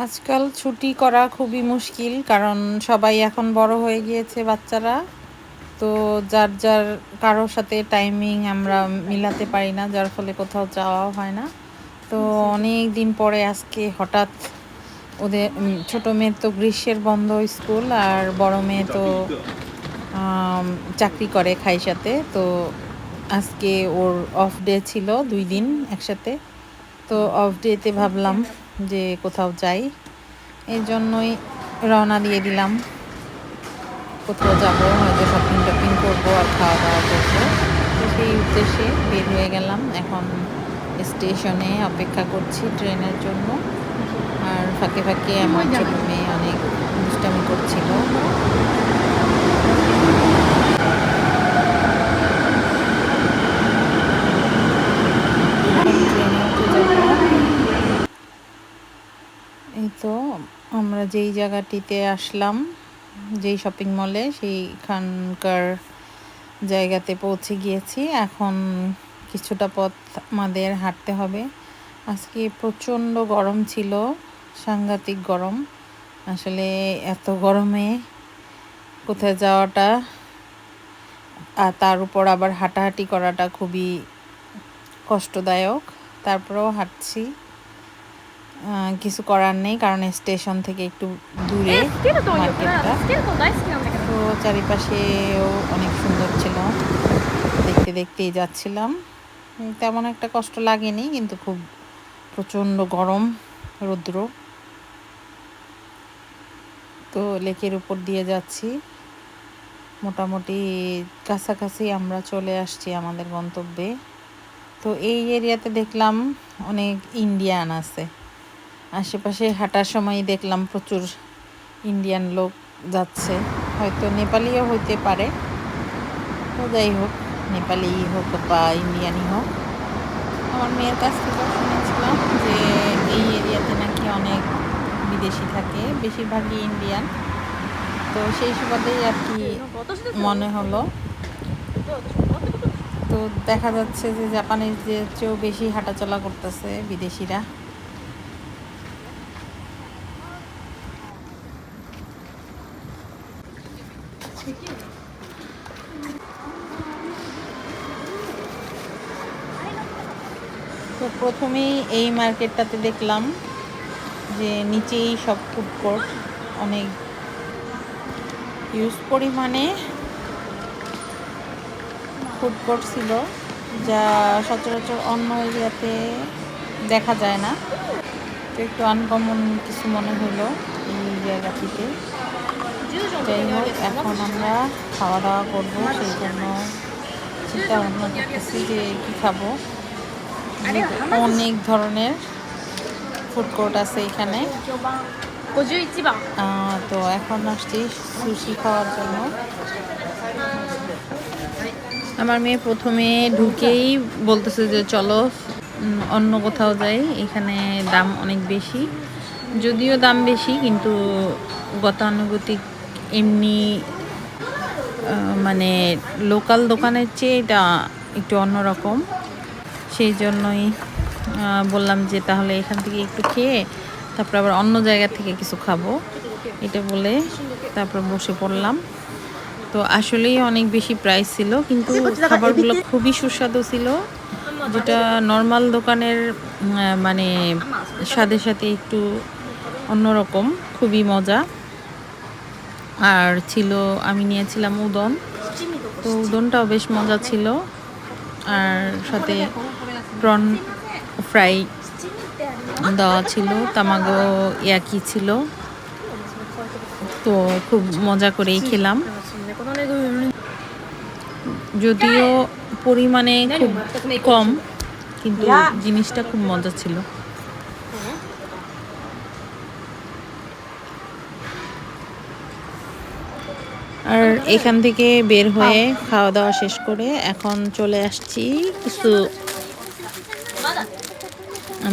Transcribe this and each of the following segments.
আজকাল ছুটি করা খুবই মুশকিল, কারণ সবাই এখন বড় হয়ে গিয়েছে বাচ্চারা। তো যার যার কারোর সাথে টাইমিং আমরা মিলাতে পারি না, যার ফলে কোথাও যাওয়াও হয় না। তো অনেক দিন পরে আজকে হঠাৎ ওদের ছোট মেয়ের তো গ্রীষ্মের বন্ধ স্কুল, আর বড় মেয়ে তো চাকরি করে খাইসাতে। তো আজকে ওর অফ ডে ছিল দুই দিন একসাথে। তো অফ ডেতে ভাবলাম যে কোথাও যাই এই জন্যই রওনা দিয়ে দিলাম। কোথাও যাব, হয়তো শপিং টপিং করব আর খাওয়া দাওয়া করব। তো সেই উদ্দেশ্যে বের হয়ে গেলাম। এখন স্টেশনে অপেক্ষা করছি ট্রেনের জন্য। আর ফাঁকে ফাঁকে আমার ছোট মেয়ে অনেক দুষ্টামি করছিল এখন ট্রেনে উঠে যাব এই তো আমরা যেই জায়গাটিতে আসলাম, যেই শপিং মলে সেইখানকার জায়গাতে পৌঁছে গিয়েছি। এখন কিছুটা পথ আমাদের হাঁটতে হবে। আজকে প্রচণ্ড গরম ছিল, সাংঘাতিক গরম। আসলে এত গরমে কোথায় যাওয়াটা আর তার উপর আবার হাঁটাহাঁটি করাটা খুবই কষ্টদায়ক। তারপরেও হাঁটছি। কিছু করার নেই কারণ স্টেশন থেকে একটু দূরে তো চারিপাশেও অনেক সুন্দর ছিল। দেখতে দেখতেই যাচ্ছিলাম। তেমন একটা কষ্ট লাগেনি কিন্তু খুব প্রচণ্ড গরম রৌদ্র। তো লেকের উপর দিয়ে যাচ্ছি। মোটামুটি কাছাকাছি আমরা চলে আসছি আমাদের গন্তব্যে। তো এই এরিয়াতে দেখলাম অনেক ইন্ডিয়ান আছে। আশেপাশে হাঁটার সময় দেখলাম প্রচুর ইন্ডিয়ান লোক যাচ্ছে। হয়তো নেপালিও হইতে পারে। তো যাই হোক, নেপালি হোক বা ইন্ডিয়ানই হোক। আমার মেয়ের কাছ থেকেও শুনেছিলাম যে এই এরিয়াতে নাকি অনেক বিদেশি থাকে, বেশিরভাগই ইন্ডিয়ান তো সেই সুবাদেই আর কি মনে হলো। তো দেখা যাচ্ছে যে জাপানের যে চেয়েও বেশি হাঁটাচলা করতেছে বিদেশিরা। তো প্রথমেই এই মার্কেটটাতে দেখলাম যে নিচেই সব ফুড কোর্ট অনেক ইউজ পরিমাণে ফুড কোর্ট ছিল, যা সচরাচর অন্য এরিয়াতে দেখা যায় না। তো একটু আনকমন কিছু মনে হলো এই জায়গাটিতে। যাই হোক, এখন আমরা খাওয়া দাওয়া করব, সেই জন্য চিন্তা ভাবনা করতেছি যে কী খাব। অনেক ধরনের ফুড কোর্ট আছে এখানে। তো এখন আসছি সুশি খাওয়ার জন্য। আমার মেয়ে প্রথমে ঢুকেই বলতেছে যে চলো অন্য কোথাও যাই। এখানে দাম অনেক বেশি। যদিও দাম বেশি কিন্তু গতানুগতিক এমনি মানে লোকাল দোকানের চেয়ে এটা একটু অন্যরকম। সেই জন্যই বললাম যে তাহলে এখান থেকে একটু খেয়ে তারপর আবার অন্য জায়গা থেকে কিছু খাব। এটা বলে তারপর বসে পড়লাম। তো আসলেই অনেক বেশি প্রাইস ছিল কিন্তু খাবারগুলো খুবই সুস্বাদু ছিল। যেটা নর্মাল দোকানের মানে স্বাদের সাথে একটু অন্যরকম খুবই মজা। আর ছিল আমি নিয়েছিলাম উদন। তো উদনটাও বেশ মজা ছিল। আর সাথে প্রন ফ্রাই দেওয়া ছিল তামাগো ইয়াকি ছিল। তো খুব মজা করেই খেলাম। যদিও পরিমাণে খুব কম, কিন্তু জিনিসটা খুব মজা ছিল। আর এখান থেকে বের হয়ে খাওয়া দাওয়া শেষ করে এখন চলে আসছি কিছু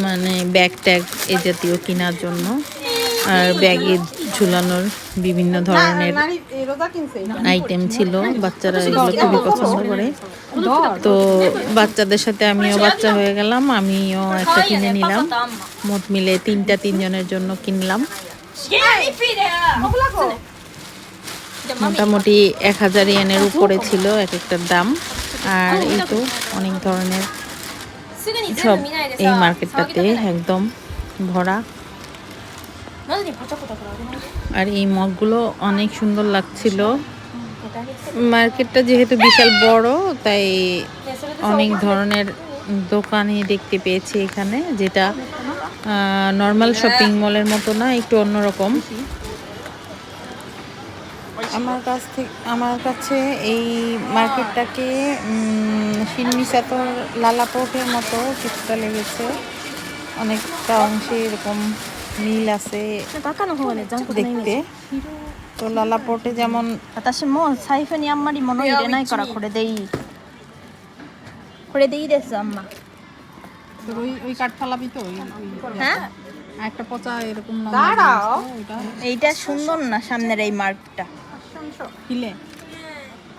মানে ব্যাগ ট্যাগ এ জাতীয় কেনার জন্য। আর ব্যাগে ঝুলানোর বিভিন্ন ধরনের আইটেম ছিল। বাচ্চারা এগুলো খুবই পছন্দ করে। তো বাচ্চাদের সাথে আমিও বাচ্চা হয়ে গেলাম। আমিও একটা কিনে নিলাম। মোট মিলে তিনটা তিনজনের জন্য কিনলাম। মোটামুটি এক হাজার ইয়ানের উপরে ছিল এক একটার দাম। আর এই তো অনেক ধরনের সব এই মার্কেটটাতে একদম ভরা। আর এই মগগুলো অনেক সুন্দর লাগছিল। মার্কেটটা যেহেতু বিশাল বড় তাই অনেক ধরনের দোকানই দেখতে পেয়েছি এখানে যেটা নর্মাল শপিং মলের মতো না একটু অন্যরকম। আমার কাছ থেকে আমার কাছে এই মার্কেটটাকে শিনমিসাতর লালাপোর্টের মতো কিছুটা লেগেছে অনেকটা অংশে এরকম মিল আছে なんか赤の方はね残酷なイメー দেখতে ジ তো লালাপোর্টে যেমন 私も財布にあんまり物入れないからこれでいいこれでいいですあんま ওই ওই কাঠ ফালাবি তো ওই হ্যাঁ একটা পচা এরকম এইটা সুন্দর না সামনের এই মার্কটা হিলে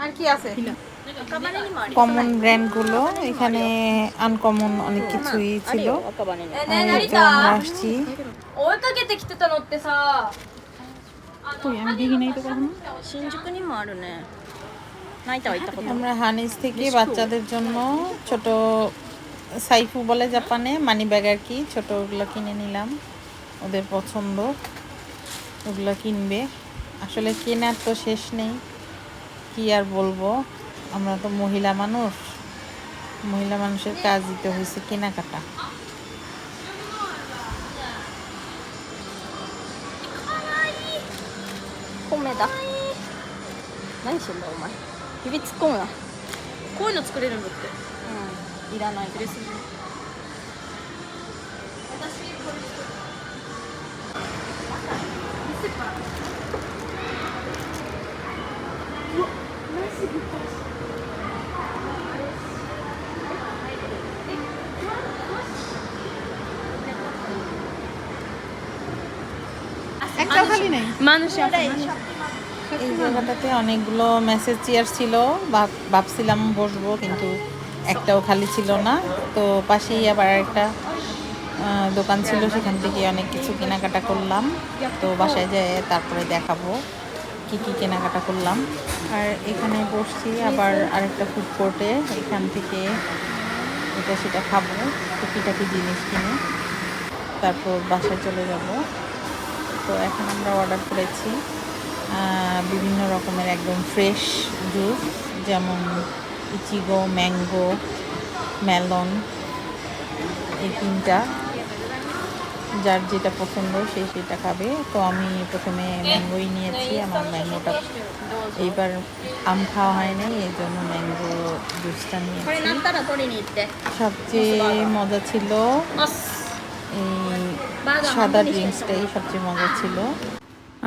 আর কি আছে? কমন ব্র্যান্ডগুলো এখানে আনকমন অনেক কিছুই ছিল। আসছি? আমরা হানিস থেকে বাচ্চাদের জন্য ছোট সাইফু বলে জাপানে মানি ব্যাগ আর কি ছোটোগুলো কিনে নিলাম। ওদের পছন্দ। ওগুলো কিনবে। আসলে কেনার তো শেষ নেই কি আর বলবো আমরা তো মহিলা মানুষ মহিলা মানুষের কাজ দিতে হয়েছে কেনাকাটা 米だ何してんだお前指突っ込むなこういうの作れるんだってうんいらないですএকটাও খালি নেই মানুষ আছে এই জায়গাটাতে অনেকগুলো মেসেজ চেয়ার ছিল ভাব- ভাবছিলাম বসবো কিন্তু একটাও খালি ছিল না। তো পাশেই আবার একটা দোকান ছিল সেখান থেকে অনেক কিছু কেনাকাটা করলাম। তো বাসায় যেয়ে তারপরে দেখাবো। কি কি কেনাকাটা করলাম। আর এখানে বসছি আবার আরেকটা ফুড কোর্টে এখান থেকে এটা সেটা খাব, টুকিটাকি জিনিস কিনে। তারপর বাসায় চলে যাব। তো এখন আমরা অর্ডার করেছি বিভিন্ন রকমের একদম ফ্রেশ জুস যেমন ইচিগো ম্যাঙ্গো মেলন এই তিনটা। যার যেটা পছন্দ সে সেটা খাবে। তো আমি প্রথমে ম্যাঙ্গোই নিয়েছি, আমার ম্যাঙ্গোটা এইবার আম খাওয়া হয় নাই, এই জন্য ম্যাঙ্গো জুসটা নিয়েছি। সবচেয়ে মজা ছিল এই সাদা ড্রিঙ্কসটাই সবচেয়ে মজা ছিল।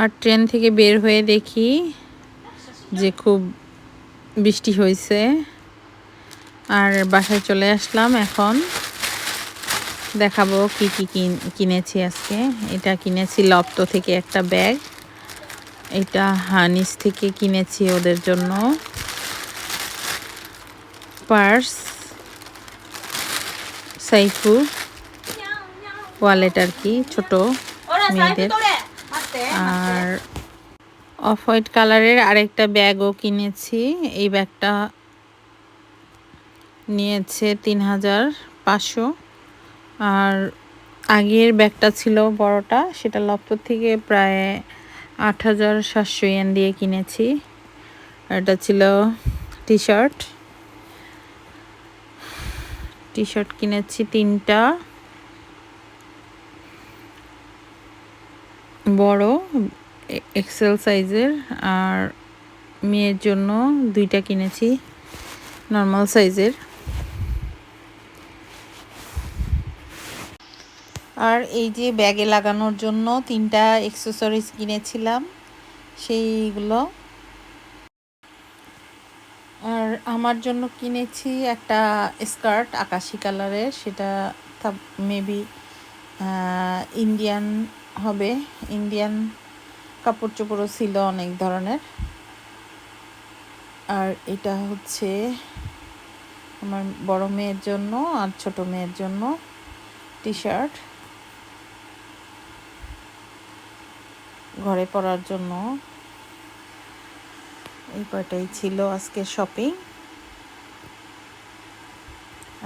আর ট্রেন থেকে বের হয়ে দেখি যে খুব বৃষ্টি হয়েছে আর বাসায় চলে আসলাম এখন। দেখাবো কি কি কিনেছি আজকে। এটা কিনেছি লপ্ত থেকে একটা ব্যাগ। এটা হানিস থেকে কিনেছি ওদের জন্য। পার্স। সাইফু। ওয়ালেট আর কি ছোট মেয়েদের। আর অফ হোয়াইট কালারের আরেকটা ব্যাগও কিনেছি। এই ব্যাগটা নিয়েছে তিন হাজার পাঁচশো। আর আগের ব্যাগটা ছিল বড়টা, সেটা লপ্তর থেকে প্রায় আট হাজার সাতশো ইয়ান দিয়ে কিনেছি। এটা ছিল টি শার্ট টি শার্ট কিনেছি তিনটা। বড় এক্সেল সাইজের, আর মেয়ের জন্য দুইটা কিনেছি, নর্মাল সাইজের। আর এই যে ব্যাগে লাগানোর জন্য তিনটা এক্সেসরিজ কিনেছিলাম, সেইগুলো। আর আমার জন্য কিনেছি একটা স্কার্ট আকাশি কালারের সেটা মেবি ইন্ডিয়ান হবে। ইন্ডিয়ান কাপড় চোপড়ও ছিল অনেক ধরনের। আর এটা হচ্ছে আমার বড় মেয়ের জন্য আর ছোট মেয়ের জন্য টি শার্ট ঘরে পরার জন্য। এই কয়টাই ছিল আজকে শপিং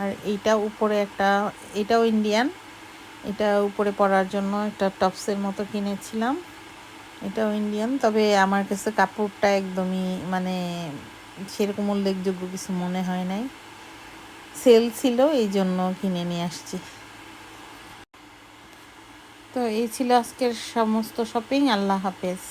আর এইটা উপরে একটা, এটাও ইন্ডিয়ান এটা উপরে পরার জন্য একটা টপসের মতো কিনেছিলাম। এটাও ইন্ডিয়ান তবে আমার কাছে কাপড়টা একদমই মানে সেরকম উল্লেখযোগ্য কিছু মনে হয় নাই। সেল ছিল, এই জন্য কিনে নিয়ে আসছি। তো এই ছিল আজকের সমস্ত শপিং আল্লাহ হাফেজ।